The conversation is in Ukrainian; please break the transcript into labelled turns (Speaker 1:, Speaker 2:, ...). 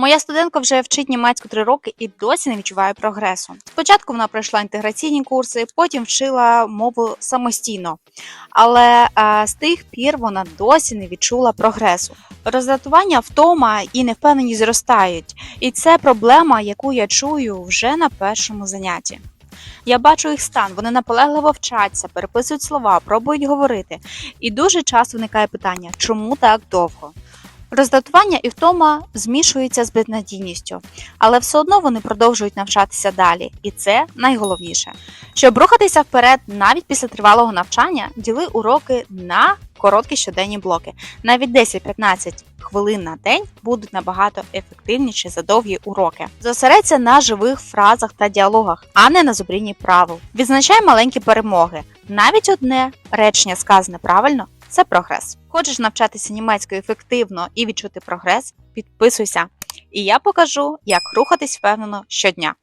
Speaker 1: Моя студентка вже вчить німецьку три роки і досі не відчуває прогресу. Спочатку вона пройшла інтеграційні курси, потім вчила мову самостійно, але е, з тих пір вона досі не відчула прогресу. Роздратування, втома і невпевненість зростають, і це проблема, яку я чую вже на першому занятті. Я бачу їх стан, вони наполегливо вчаться, переписують слова, пробують говорити. І дуже часто виникає питання, чому так довго? Роздратування і втома змішуються з безнадійністю, але все одно вони продовжують навчатися далі, і це найголовніше. Щоб рухатися вперед, навіть після тривалого навчання, діли уроки на короткі щоденні блоки. Навіть 10-15 хвилин на день будуть набагато ефективніші за довгі уроки. Зосередься на живих фразах та діалогах, а не на зубрінні правил. Відзначай маленькі перемоги. Навіть одне речення сказане правильно це прогрес. Хочеш навчатися німецькою ефективно і відчути прогрес? Підписуйся, і я покажу, як рухатись впевнено щодня.